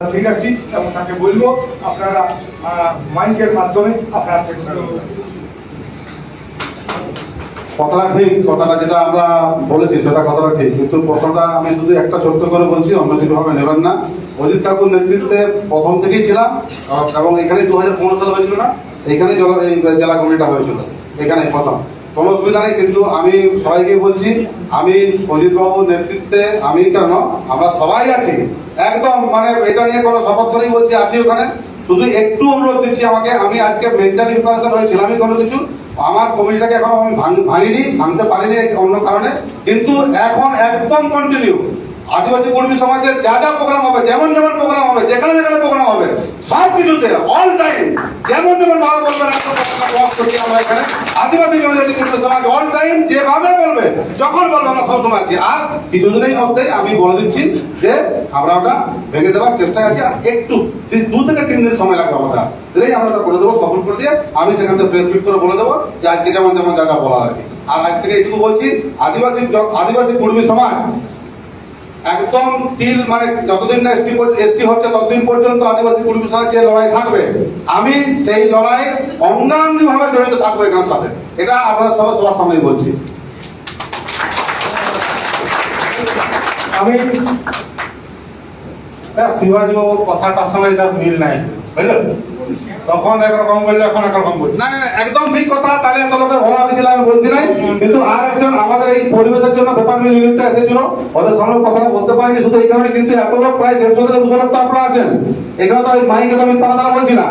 ঠিক আছি, এবং তাকে বলব, আপনারা মাইকের মাধ্যমে আপনারা কথাটা ঠিক, কথাটা যেটা আমরা বলেছি, সেটা কথাটা ঠিক। কিন্তু প্রশ্নটা আমি শুধু একটা ছোট্ট করে বলছি, অন্য কিছু ভাবে নেবেন না। অজিত কাকুর নেতৃত্বে প্রথম থেকেই ছিলাম এবং এখানে দু হাজার পনেরো সালে হয়েছিল না? এখানে জেলা কমিটিটা হয়েছিল। এখানে প্রথম। কোনো অসুবিধা নেই কিন্তু আমি সবাইকে বলছি, আমি অজিত বাবুর নেতৃত্বে, আমি কেন? আমরা সবাই আছি। একদম মানে এটা নিয়ে কোনো শপথ করেই বলছি, আছি ওখানে। শুধু একটু অনুরোধ দিচ্ছি আমাকে, আমি আজকে মেন্টাল প্রিপারেশন হয়েছিলাম কোনো কিছু, আমার কমিটিটাকে এখন আমি ভাঙ- ভাঙিনি, ভাঙতে পারিনি অন্য কারণে। কিন্তু এখন একদম কন্টিনিউ আদিবাসী কর্মী সমাজের যা যা প্রোগ্রাম হবে, যেমন যেমন প্রোগ্রাম হবে, যেখানে যেখানে প্রোগ্রাম হবে, সব কিছুতে অল টাইম যেমন যেমন ভাবে বলবেন আমরা এখানে। আদিবাসী জনজাতি কর্মী সমাজ অল টাইম যেভাবে বলবে, যখন বলবে, আমরা সবসময় আছি। আর কিছু কিছুদিনের মধ্যে আমি বলে দিচ্ছি যে, আমরা ওটা ভেঙে দেওয়ার চেষ্টা আছি আর একটু দু থেকে তিন দিন সময় লাগবে আমাদের। দিলেই আমরা ওটা করে দেবো সফল করে দিয়ে আমি সেখান থেকে প্রেস মিট করে বলে দেবো যে, আজকে যেমন যেমন জায়গা বলা আর আজ থেকে এটুকু বলছি, আদিবাসী আদিবাসী কর্মী সমাজ একদম তিল মানে যতদিন না এসটি এসটি হচ্ছে ততদিন পর্যন্ত আদিবাসী কর্মী যে লড়াই থাকবে, আমি সেই লড়াই অঙ্গাঙ্গি ভাবে জড়িত থাকব এখান সাথে। এটা আপনার সহ সবার সামনেই বলছি। আমি শিবাজি বাবু কথাটার সঙ্গে মিল নাই, বুঝলেন? তখন একরকম বললে, এখন একরকম বলছে। না না একদম ঠিক কথা, তাহলে এত লোকের ভরা হয়েছিল, আমি বলছি নাই। কিন্তু আর একজন আমাদের এই পরিবেশের জন্য ব্যাপার মিল ইউনিটটা এসেছিল, ওদের সঙ্গে কথাটা বলতে পারিনি, শুধু এই কারণে, কিন্তু এত লোক প্রায় দেড়শো থেকে দুশো লোক তো আপনারা আছেন। এখানে তো ওই মাইকে তো আমি কথা বলছি না।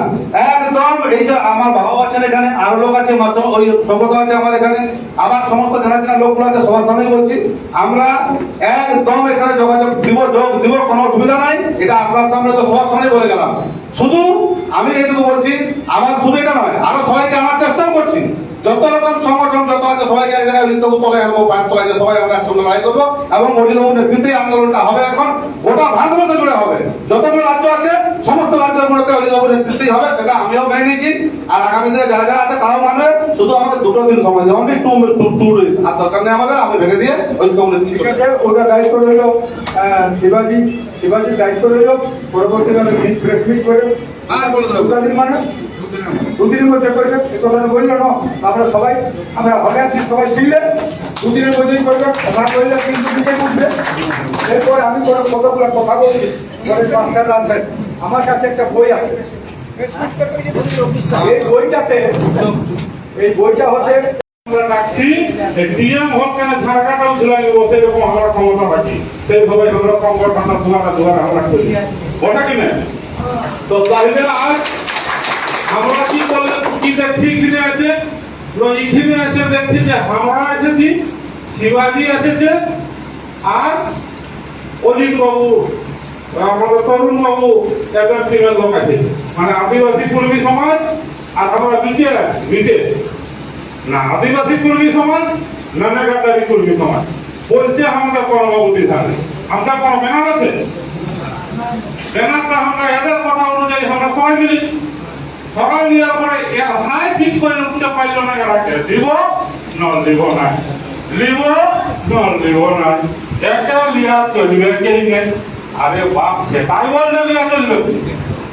একদম যে আমার বাবা আছেন এখানে, আরও লোক আছে মাত্র, ওই সৌগত আছে আমার এখানে। আমার সমস্ত জানাশোনা লোকগুলো আছে সবার সামনেই বলছি, আমরা একদম এখানে যোগাযোগ দিব, যোগ দিব, কোনো অসুবিধা নাই। এটা আপনার সামনে তো সবার সামনে বলে গেলাম। শুধু আমি এটুকু বলছি আমার শুধু এটা নয় আরও সবাইকে আমার চেষ্টাও করছি। যত রকম সংগঠন যত আছে সবাইকে এক জায়গায় বৃন্দবু তলে আনব তলায় যে সবাই আমরা একসঙ্গে লড়াই করব এবং অভিনব নেতৃত্বে আন্দোলনটা হবে এখন। গোটা ভারতবর্ষ জুড়ে হবে। যতগুলো রাজ্য আছে সমস্ত মধ্যে অভিনব নেতৃত্বেই হবে সেটা আমিও মেনে নিয়েছি। আর আগামী দিনে যারা যারা আছে তারাও মানবে। শুধু আমাদের দুটো দিন সময় যেমন টু টু টু আর দরকার নেই আমাদের আমি ভেঙে দিয়ে ওই কমিউনিটি ঠিক আছে ওটা দায়িত্ব রইল শিবাজি। শিবাজি দায়িত্ব রইল পরবর্তীকালে প্রেস মিট করে হ্যাঁ বলে দেবো। মানে? দুদিনের মধ্যে করবে এ কথা বলল, না, আমরা সবাই, আমরা হলে আছি, সবাই শিখলে দুদিনের মধ্যেই করবে কথা বললে কিন্তু দিকে বুঝবে এরপর আমি কোনো কতগুলো কথা বলছি মাস্টার আছেন আমার কাছে একটা বই আছে। এই বইটাতে, এই বইটা হচ্ছে, আমরা রাখছি আমরা ক্ষমতা রাখি। সেইভাবে আমরা সংগঠনটা ওটা কি না তো তাহলে আজ আমরা কি করলে কি দেখছি কিনে আছে? এখানে আছে, দেখছি যে আমরা এসেছি শিবাজি এসেছে আর অজিত বাবু আমাদের তরুণ বাবু একজন সিনিয়র লোক আছে। মানে আদিবাসী কর্মী সমাজ আর আমরা বিটে বিটে। না, আদিবাসী কর্মী সমাজ না নাগাদারি কর্মী সমাজ। বলছে আমাদের কর্মবতী থাকে। আমরা কোনো ব্যানার আছে? ব্যানারটা আমরা এদের কথা অনুযায়ী আমরা সবাই মিলি সবাই নেওয়ার এর হাই ঠিক করে উঠতে পারল না এরাকে দিব? ন দিব না। লিব ন লিব না। একটা লিয়া চলবে কেই নেই আরে বাপ তাই বললে লিয়া চলবে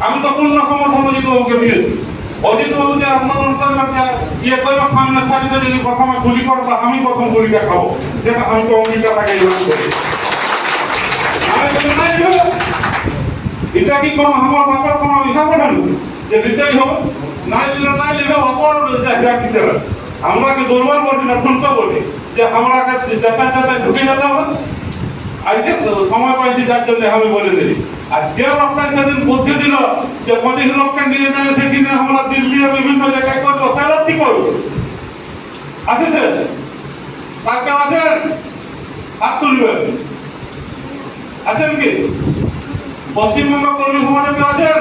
আমি তো পূর্ণ সমর্থন অজিত বাবুকে দিয়েছি। অজিত বাবু যে যে ইয়ে করবে সামনে সারিতে যদি প্রথমে গুলি করবে আমি প্রথম গুলিটা খাব যেটা আমি তো অঙ্গীকারটাকে ইউজ করি। আমি বলি, "না, দিবে না।" এটা কি কোনো আমার বাবার কোনো হিসাব ওঠেন যে দিতেই হবে নাই দিলে নাই দিলে অপর জায়গা কিছু না। আমরা কি দুর্বল বলি না ধ্বংস বলি। যে আমরা যাতায়াত যাতায়াত ঢুকে যেতে হবে। আজকে সময় পাইছি, যার জন্য আমি বলে দিই আর যে লোকটা সেদিন বুদ্ধি দিল যে পঁচিশ লোককে নিয়ে যাবে সেদিনে আমরা দিল্লি ও বিভিন্ন জায়গায় করব, তারা কি করব? আছে সে কালকে আছেন? হাত তুলবেন। আছেন কি? পশ্চিমবঙ্গ কর্মী সমাজে কেউ আছেন?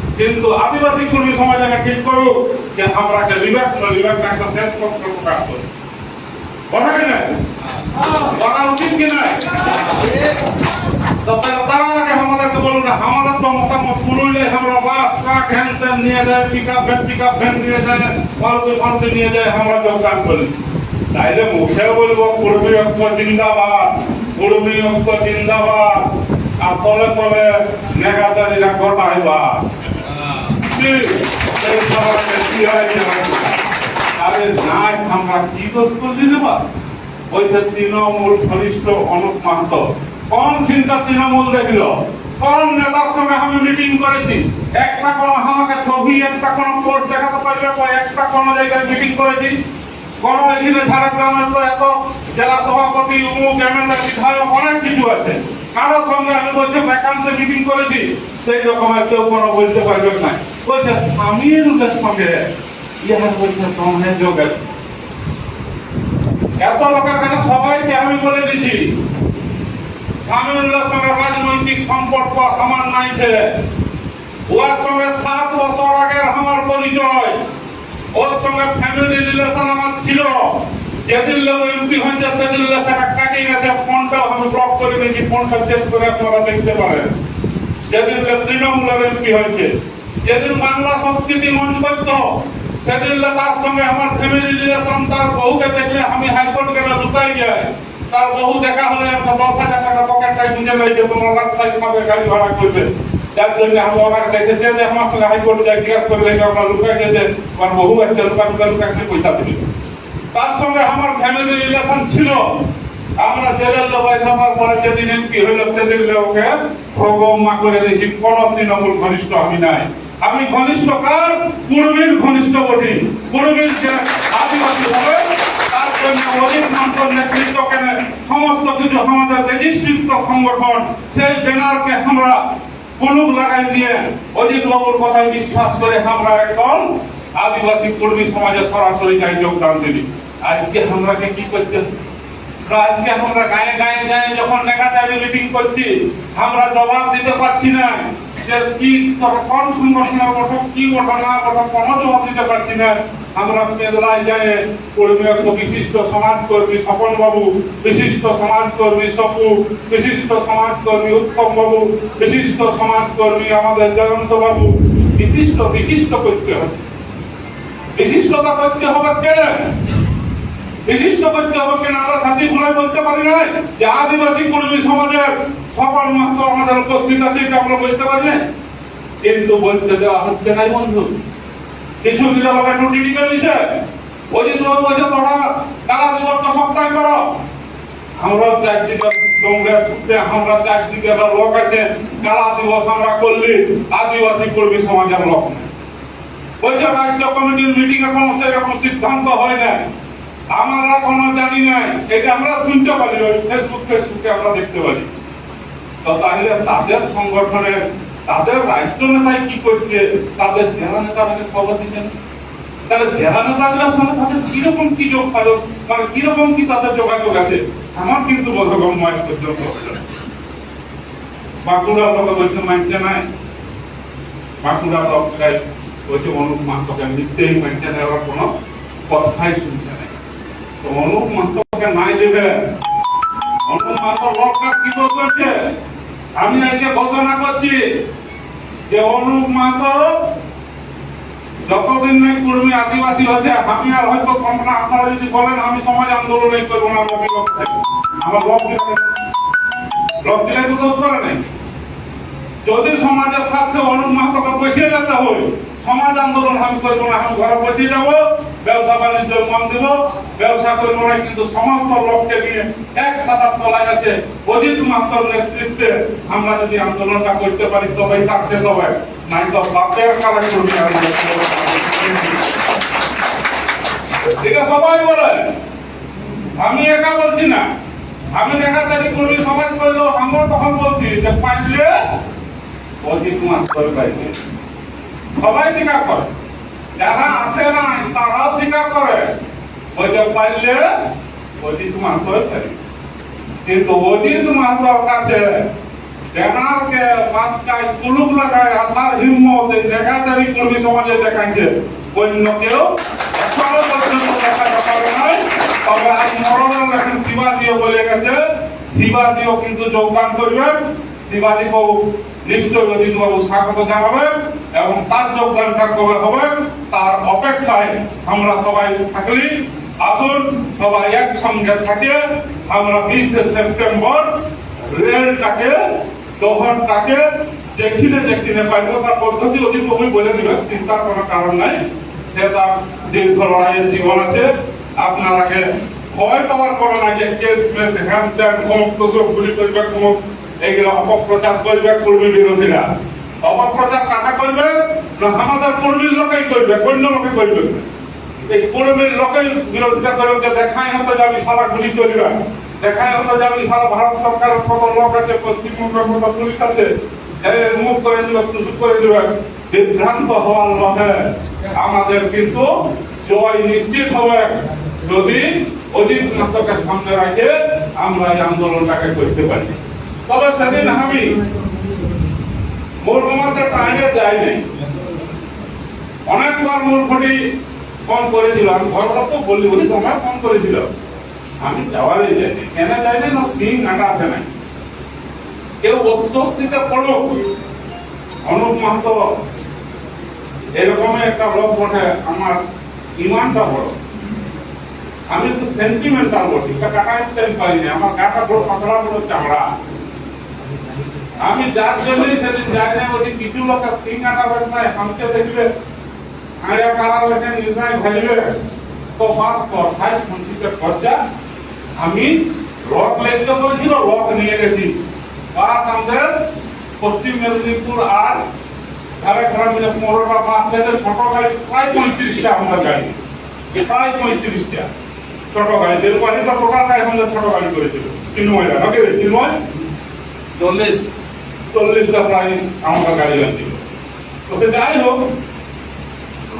কিন্তু আদিবাসী কর্মী সমাজ আগে ঠিক করুক যে আমরা লিবাক না লিবাক একটা শেষ পত্র প্রকাশ করি। না? করা উচিত কি না তারা আগে আমাদেরকে বলুন আমাদের তো মতামত পুরুলিয়ে আমরা বাস, ট্রাক হ্যান নিয়ে যায় pick up van pick up van নিয়ে যায় মারুতি মারুতি নিয়ে যায়, আমরা যোগদান করি। মুখে বলব জিন্দাবাদ আর তলে তলে নেগাদারিরা ঘটাইবা ওই তৃণমূল ঘনিষ্ঠ অনুপ মাহাতো। কোন চিন্তা তৃণমূল দেখল? কোন নেতার সঙ্গে আমি মিটিং করেছি? একটা কোন আমাকে ছবি, একটা কোন পোস্ট দেখাতে পারবে একটা কোন জায়গায় মিটিং করেছি? কোন এখানে ঝাড়গ্রামের তো এত জেলা সভাপতি, উমুক, এমএলএ, বিধায়ক অনেক কিছু আছে। কারও সঙ্গে আমি বলছি ভ্যাকান্সি মিটিং করেছি, সেই রকমের কেউ কোনো বলতে পারবে না। এত লোকের কাছে সবাইকে আমি বলে দিছি সঙ্গে রাজনৈতিক সম্পর্ক আমার নাই ছেলে ওর সঙ্গে সাত বছর আগের আমার পরিচয়। ওর সঙ্গে ফ্যামিলি রিলেশন আমার ছিল। যেদিন লোক এমপি হয়েছে, সেদিন সেটা কাটিয়ে গেছে। ফোনটাও আমি ব্লক করে দিয়েছি। ফোনটা চেক করে আপনারা দেখতে পারেন। যেদিন তৃণমূলের এমপি হয়েছে। যেদিন বাংলা সংস্কৃতি মঞ্চ করত সেদিন তার সঙ্গে আমার ফ্যামিলি রিলেশন তার বহুকে দেখলে আমি হাইকোর্ট গেলে লুকাই যায়। তার বহু দেখা হলে একটা দশ হাজার টাকা পকেটটাই বুঝে নেই যে তোমার রাস্তায় খাবে গাড়ি ভাড়া করবে। যার জন্য আমি ওনাকে দেখেছি যে আমার সঙ্গে হাইকোর্ট যাই জিজ্ঞাসা করে দেখে আমরা লুকাই যে আমার বহু আছে লুকা লুকা লুকা পয়সা দিবি। তার সঙ্গে আমার ফ্যামিলি রিলেশন ছিল। আমরা জেলের লোক থাকার পরে যেদিন এমপি হইল, সেদিন ওকে প্রগমা করে দিয়েছি। কোন তৃণমূল ঘনিষ্ঠ আমি নাই। আমি ঘনিষ্ঠ কার? কুর্মীর ঘনিষ্ঠ বটি কুর্মীর যে আদিবাসী হবে, তার জন্য অজিত মান্তর নেতৃত্ব কেন সমস্ত কিছু আমাদের সংগঠন, সেই ব্যানারকে আমরা কুলুক লাগাই দিয়ে অজিত বাবুর কথায় বিশ্বাস করে আমরা একদম আদিবাসী কর্মী সমাজে সরাসরি যাই যোগদান দিবি আজকে আমরাকে কি করতে আজকে আমরা গায়ে গায়ে গায়ে যখন নেগাদারি মিটিং করছি, আমরা জবাব দিতে পারছি না। যে কি কোন সংগঠনের গঠন কি গঠন না গঠন কোনো দিতে পারছি না। আমরা কেরালায় যায়, কর্মী এক বিশিষ্ট সমাজকর্মী স্বপন বাবু বিশিষ্ট সমাজকর্মী সপু, বিশিষ্ট সমাজকর্মী উত্তম বাবু বিশিষ্ট সমাজকর্মী আমাদের জয়ন্ত বাবু বিশিষ্ট বিশিষ্ট করতে হবে। বিশিষ্টতা করতে হবে কেন? বিশিষ্ট করতে হবে কেন? আমরা সাথী বলতে পারি না যে আদিবাসী কর্মী সমাজের সকল মাত্র আমাদের উপস্থিত আছে, এটা আমরা বলতে পারি না। কিন্তু বলতে দেওয়া হচ্ছে নাই বন্ধু। কিছু দিয়েছে ওই যে বলছে তোমরা সপ্তাহে আমরা চারদিকে তোমরা আমরা চারদিকে লোক আছে দিবস আমরা করলি, আদিবাসী কর্মী সমাজের লোক। বলছে, রাজ্য কমিটির মিটিং এ কোনো সেরকম সিদ্ধান্ত হয় না আমরা কোনো জানি না এটা আমরা শুনতে পারি, ওই ফেসবুক ফেসবুকে আমরা দেখতে পারি। তাহলে তাদের সংগঠনের, তাদের রাজ্য নেতায় কি করছে? তাদের জেলা নেতাদের খবর দিচ্ছেন। তাহলে জেলা নেতাদের সঙ্গে তাদের কীরকম কি যোগাযোগ মানে কীরকম কি তাদের যোগাযোগ আছে? আমার কিন্তু বোধগম্য আজ পর্যন্ত হলো না। বাঁকুড়া লোক বলছে মানছে নাই বাঁকুড়া লোকটাই বলছে, অনুপ মাত্রকে নিতেই মানছে না ওরা কোনো কথাই শুনছে না। তো অনুপ মাত্রকে নাই দেবে। আমি আজকে ঘোষণা করছি যে অনুপ মাত্র যতদিন নাই কর্মী আদিবাসী হচ্ছে, আমি আর হয়তো তোমরা আপনারা যদি বলেন, আমি সমাজ আন্দোলন করব না আমার লোক তো দোষ যদি সমাজের সাথে অনুন্মাতকে বসিয়ে যেতে হয়, সমাজ আন্দোলন আমি করব না আমি ঘরে বসে যাব? ব্যবসা বাণিজ্য মন দিব ব্যবসা করব না কিন্তু সমস্ত লোককে নিয়ে এক সাতার তলায় আছে। অজিত মাত্র নেতৃত্বে আমরা যদি আন্দোলনটা করতে পারি তবে সাকসেস হবে। নাই তো বাপের করবি এটা সবাই বলে, আমি একা বলছি না। আমি দেখা তারি কর্মী সমাজ করল আমরা তখন বলছি যে পাইলে অজিত মাত্র পাইবে। সবাই স্বীকার করে। যারা আসে না তারাও স্বীকার করে। যে পাইলে অজিত মাত্র পাইবে কিন্তু অজিত মাত্র কাছে ব্যানারকে পাঁচটায় কুলুপ লাগায় আসার হিম্মত এই দেখাদারি কর্মী সমাজে দেখাচ্ছে অন্য কেউ নাই। তবে আজ মরণের লেখেন শিবাজিও বলে গেছে, শিবাজিও কিন্তু যোগদান করবেন। শিবাজি বাবু নিশ্চয় অজিত বাবু স্বাগত জানাবেন এবং তার যোগদানটা কবে হবে তার অপেক্ষায় আমরা সবাই থাকলি। আসুন, সবাই একসঙ্গে থাকে। আমরা বিশে সেপ্টেম্বর রেলটাকে শহরটাকে যেখানে যেখানে পাইব, তার পদ্ধতি অধিক কমই বলে দিবে, চিন্তার কোনো কারণ নাই। সে তার দীর্ঘ লড়াইয়ের জীবন আছে। আপনারাকে ভয় পাওয়ার কোনো না যে কেস মেস, হ্যান ত্যান তোষক গুলি করবে কমক এইগুলো অপপ্রচার করবে কর্মী বিরোধীরা। অপপ্রচার কাটা করবে? না, আমাদের কর্মীর লোকেই করবে অন্য লোকে করবে। এই কর্মীর লোকের বিরোধিতা করে যে দেখাই হতে যাবি সারা গুলি চলবে। দেখাই হতে যাবি সারা ভারত সরকারের কত লোক আছে, পশ্চিমবঙ্গের কত পুলিশ আছে মুখ করে দিবে সুযোগ করে দিবে। বিভ্রান্ত হওয়ার লগে আমাদের কিন্তু জয় নিশ্চিত হবে। যদি অধিক নাটকের সামনে রাখে, আমরা এই আন্দোলনটাকে করতে পারি। তবে সেদিন আমি? মূল টাইমে যাই নাই অনেকবার মূর্খটি ফোন করেছিল আমি ঘর তো বললি বলি তোমার ফোন করেছিল। আমি যাওয়ারই যাইনি। কেন যাইনি না সিং আটা আছে নাই? কেউ অস্বস্তিতে পড়ল? অনুপ মাহাতো এরকম একটা লোক বটে, আমার ইমানটা বড়। আমি একটু সেন্টিমেন্টাল বটি। কাটা উঠতে পারিনি আমার গাটা বড় পাতলা বড় চামড়া আমি যার জন্যই সেদিন যাই না বলি কিছু লোক সিং আটা বেড়ায় আমাকে দেখবে। আয়া কারা লেখেন ইসরায়েল ভাইবে তো বাদ কথায় সঞ্চিত খরচা? আমি রক লেখতে বলেছিল রক নিয়ে গেছি। বাস আমাদের পশ্চিম মেদিনীপুর আর ঝাড়গ্রাম মিলে পনেরোটা বাস থেকে ছোট গাড়ি প্রায় পঁয়ত্রিশটা আমাদের গাড়ি। প্রায় পঁয়ত্রিশটা। ছোট গাড়ি যে গাড়িটা টোটালটা এখন ছোট গাড়ি করেছিল চিন্ময়রা নাকি? রে চিন্ময় চল্লিশ। চল্লিশটা প্রায় আমাদের গাড়ি আছে তো যাই হোক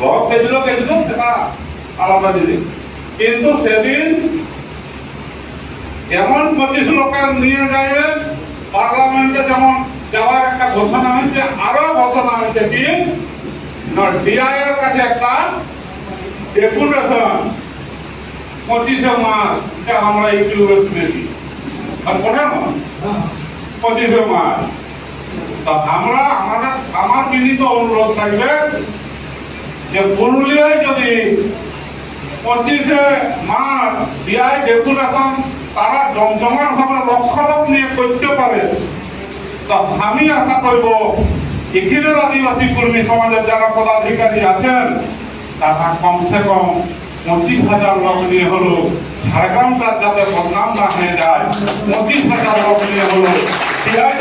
লক খেয়েছিল খেয়েছিল, সেটা আলাদা জিনিস। কিন্তু সেদিন এমন পঁচিশ লোকের নিয়ে যায় পার্লামেন্টে যেমন যাওয়ার একটা ঘোষণা হয়েছে, আরও ঘোষণা হয়েছে কি ডিআই এর কাছে একটা ডেপুটেশন পঁচিশে এটা আমরা কিলোবে শুনেছি। আর কোথায় পঁচিশে মাস তা আমরা আমাদের, আমার বিনীত অনুরোধ থাকবে যে পুরুলিয়ায় যদি পঁচিশে মার্চ ডিআই ডেপুটেশন তারা জমজমাট ভাবে লক্ষ লোক নিয়ে করতে পারে, তা আমি আশা করব এখানের আদিবাসী কর্মী সমাজের যারা পদাধিকারী আছেন, তারা কমসে কম পঁচিশ হাজার লোক নিয়ে হলো ঝাড়গ্রামটা যাতে বদনাম না হয়ে যায়। পঁচিশ হাজার লোক নিয়ে হলো সিআইটাকে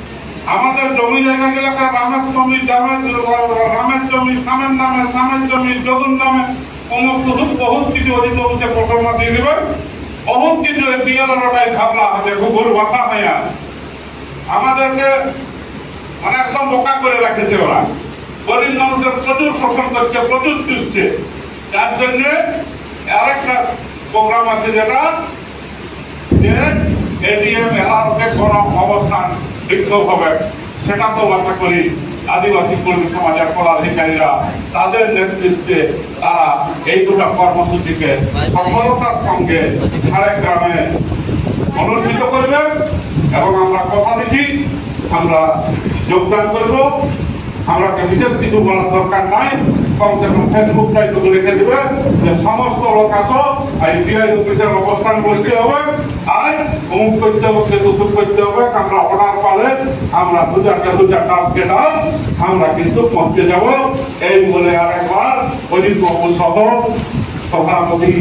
আমাদের জমি জায়গা এলাকার রামের জমি, জামের রামের জমি সামের নামে সামের জমি, যদুর নামে, অমুক কিছু অধিক অংশে প্রকল্প দিয়ে বহুত কিছু বিএলআরটাই ভাবনা আছে ঘুঘুর বাসা হইয়া আমাদেরকে মানে একদম বোকা করে রাখেছে ওরা। গরিব মানুষের প্রচুর শোষণ করছে, প্রচুর চুষছে। যার জন্য আরেকটা প্রোগ্রাম আছে যেটা, যে এডিএম এলাকাতে কোন অবস্থান বিক্ষোভ হবে সেটা তো আশা করি আদিবাসী কর্মী সমাজের পদাধিকারীরা তাদের নেতৃত্বে তারা এই দুটো কর্মসূচিকে সফলতার সঙ্গে সারে গ্রামে অনুষ্ঠিত করবেন এবং আমরা কথা দিচ্ছি আমরা যোগদান করব। আমরা বিশেষ কিছু বলার দরকার নাই। একটু লিখে দেবে সমস্ত লোক আসো আর ডিআই অফিসের অবস্থান করতে হবে। আর করতে হবে, সে করতে হবে। আমরা অর্ডার পালে আমরা দু চারটা দু চারটা দাও আমরা কিন্তু পৌঁছে যাব। এই বলে আরেকবার অজিত বাবু সহ সভাপতি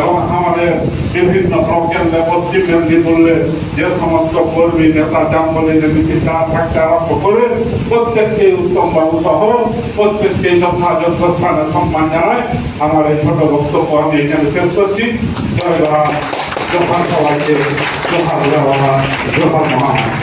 এবং আমাদের বিভিন্ন প্রকেন্দ্রে পশ্চিম মেদিনীপুরে যে সমস্ত কর্মী নেতা জাম্বলী নেতৃত্বে চা থাকতে আরম্ভ করে প্রত্যেককে উত্তম বাবু সহ প্রত্যেককে যথাযোগ্য স্থানে সম্মান জানায়। আমার এই ছোট বক্তব্য আমি এখানে শেষ করছি। জয় রাম জোহার সবাইকে, জোহার বাবা জোহার মহামায়